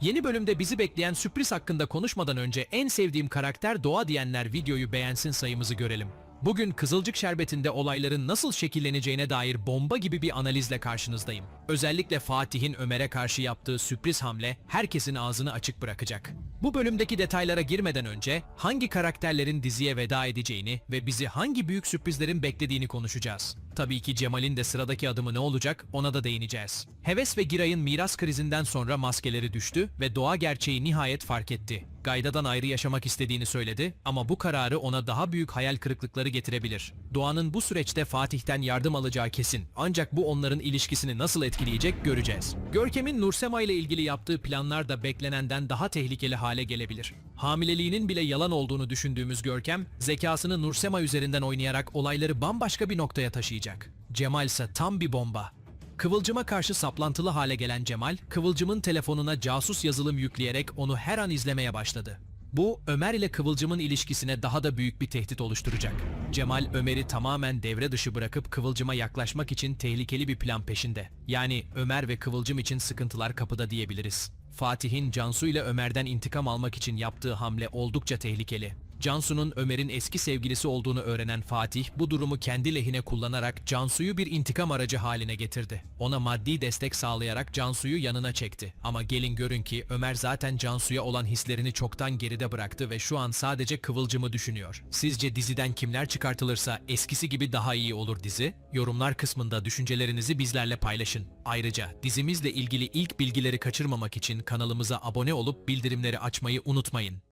Yeni bölümde bizi bekleyen sürpriz hakkında konuşmadan önce en sevdiğim karakter Doğa diyenler videoyu beğensin sayımızı görelim. Bugün Kızılcık Şerbeti'nde olayların nasıl şekilleneceğine dair bomba gibi bir analizle karşınızdayım. Özellikle Fatih'in Ömer'e karşı yaptığı sürpriz hamle herkesin ağzını açık bırakacak. Bu bölümdeki detaylara girmeden önce hangi karakterlerin diziye veda edeceğini ve bizi hangi büyük sürprizlerin beklediğini konuşacağız. Tabii ki Cemal'in de sıradaki adımı ne olacak ona da değineceğiz. Heves ve Giray'ın miras krizinden sonra maskeleri düştü ve doğa gerçeği nihayet fark etti. Gayda'dan ayrı yaşamak istediğini söyledi ama bu kararı ona daha büyük hayal kırıklıkları getirebilir. Doğan'ın bu süreçte Fatih'ten yardım alacağı kesin. Ancak bu onların ilişkisini nasıl etkileyecek göreceğiz. Görkem'in Nursema ile ilgili yaptığı planlar da beklenenden daha tehlikeli hale gelebilir. Hamileliğinin bile yalan olduğunu düşündüğümüz Görkem, zekasını Nursema üzerinden oynayarak olayları bambaşka bir noktaya taşıyacak. Cemal ise tam bir bomba. Kıvılcım'a karşı saplantılı hale gelen Cemal, Kıvılcım'ın telefonuna casus yazılım yükleyerek onu her an izlemeye başladı. Bu, Ömer ile Kıvılcım'ın ilişkisine daha da büyük bir tehdit oluşturacak. Cemal, Ömer'i tamamen devre dışı bırakıp Kıvılcım'a yaklaşmak için tehlikeli bir plan peşinde. Yani Ömer ve Kıvılcım için sıkıntılar kapıda diyebiliriz. Fatih'in Cansu ile Ömer'den intikam almak için yaptığı hamle oldukça tehlikeli. Cansu'nun Ömer'in eski sevgilisi olduğunu öğrenen Fatih bu durumu kendi lehine kullanarak Cansu'yu bir intikam aracı haline getirdi. Ona maddi destek sağlayarak Cansu'yu yanına çekti. Ama gelin görün ki Ömer zaten Cansu'ya olan hislerini çoktan geride bıraktı ve şu an sadece Kıvılcım'ı düşünüyor. Sizce diziden kimler çıkartılırsa eskisi gibi daha iyi olur dizi? Yorumlar kısmında düşüncelerinizi bizlerle paylaşın. Ayrıca dizimizle ilgili ilk bilgileri kaçırmamak için kanalımıza abone olup bildirimleri açmayı unutmayın.